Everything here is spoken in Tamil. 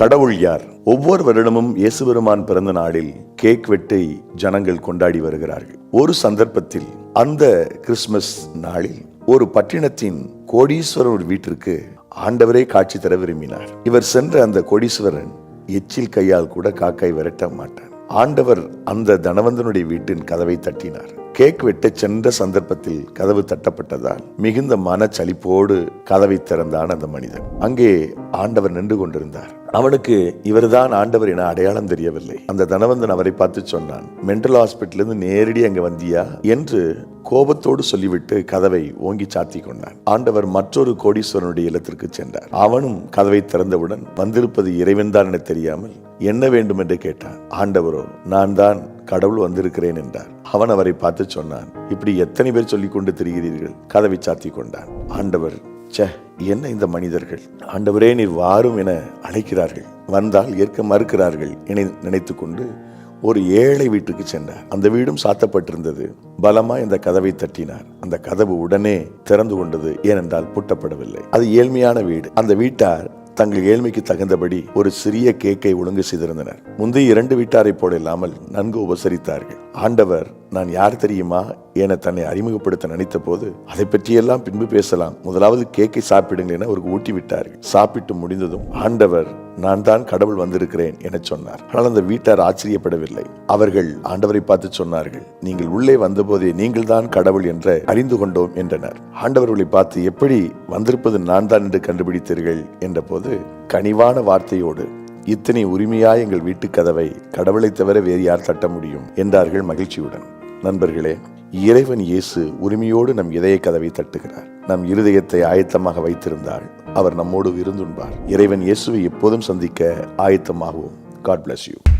கடவுள் யார்? ஒவ்வொரு வருடமும் இயேசுபெருமான் பிறந்த நாளில் கேக் வெட்டை ஜனங்கள் கொண்டாடி வருகிறார்கள். ஒரு சந்தர்ப்பத்தில் அந்த கிறிஸ்துமஸ் நாளில் ஒரு பட்டினத்தின் கோடீஸ்வரர் வீட்டிற்கு ஆண்டவரே காட்சி தர விரும்பினார். இவர் சென்ற அந்த கோடீஸ்வரன் எச்சில் கையால் கூட காக்காய் விரட்ட மாட்டார் ஆண்டவர் அந்த தனவந்தனுடைய வீட்டின் கதவை தட்டினார். கேக் வெட்டச் சென்ற சந்தர்ப்பத்தில் கதவு தட்டப்பட்டதால் மிகுந்த மனச்சலிப்போடு கதவை திறந்தான் அந்த மனிதன். அங்கே ஆண்டவர் நின்று கொண்டிருந்தார். அவனுக்கு இவர்தான் ஆண்டவர் என அடையாளம் தெரியவில்லை. அந்த தனவந்தன் அவரை பார்த்து சொன்னான் மென்டல் ஹாஸ்பிட்டலிருந்து நேரடி அங்க வந்தியா? என்று கோபத்தோடு சொல்லிவிட்டு கதவை ஓங்கி சாத்தி கொண்டான். ஆண்டவர் மற்றொரு கோடீஸ்வரனுடைய இல்லத்திற்கு சென்றார். அவனும் கதவை திறந்தவுடன் வந்திருப்பது இறைவன்தான் என தெரியாமல் என்ன வேண்டும் என்று கேட்டான். ஆண்டவரோ நான் தான் கடவுள் வந்திருக்கிறேன் என்றார் அவன் அவரை பார்த்து சொன்னான் இப்படி எத்தனை பேர் சொல்லிக் கொண்டு திரிகிறீர்கள்? கதவை சாத்தி கொண்டான். ஆண்டவர் ச்சே என்ன இந்த மனிதர்கள்? ஆண்டவரே நீர் வாரும் என அழைக்கிறார்கள். வந்தால் ஏற்க மறுக்கிறார்கள் என நினைத்து கொண்டு ஒரு ஏழை வீட்டுக்கு சென்றார். அந்த வீடும் சாத்தப்பட்டிருந்தது. பலமா இந்த கதவை தட்டினார். அந்த கதவு உடனே திறந்து கொண்டது ஏனென்றால் பூட்டப்படவில்லை. அது ஏழ்மையான வீடு. அந்த வீட்டார் தங்கள் ஏழ்மைக்கு தகுந்தபடி ஒரு சிறிய கேக்கை ஒழுங்கு செய்திருந்தனர். முந்தைய இரண்டு வீட்டாரை போல இல்லாமல் நன்கு உபசரித்தார்கள். ஆண்டவர் நான் யார் தெரியுமா? என தன்னை அறிமுகப்படுத்த நினைத்த போது அதை பற்றியெல்லாம் பின்பு பேசலாம். முதலாவது கேக்கை சாப்பிடுங்கள் என அவருக்கு ஊட்டி விட்டார்கள். சாப்பிட்டு முடிந்ததும் ஆண்டவர் நான் தான் கடவுள் வந்திருக்கிறேன் என சொன்னார். ஆனால் அந்த வீட்டார் ஆச்சரியப்படவில்லை. அவர்கள் ஆண்டவரை பார்த்து சொன்னார்கள் நீங்கள் உள்ளே வந்தபோதே நீங்கள் தான் கடவுள் என்ற அறிந்து கொண்டோம் என்றனர். ஆண்டவர்களை பார்த்து எப்படி வந்திருப்பது நான் தான் என்று கண்டுபிடித்தீர்கள் என்ற போது கனிவான வார்த்தையோடு இத்தனை உரிமையா எங்கள் வீட்டு கதவை கடவுளை தவிர வேறு யார் தட்ட முடியும்? என்றார்கள் மகிழ்ச்சியுடன். நண்பர்களே இறைவன் இயேசு உரிமையோடு நம் இதய கதவை தட்டுகிறார். நம் இருதயத்தை ஆயத்தமாக வைத்திருந்தால் அவர் நம்மோடு விருந்துண்பார் இறைவன் இயேசுவை எப்போதும் சந்திக்க ஆயத்தமாகவும். God bless you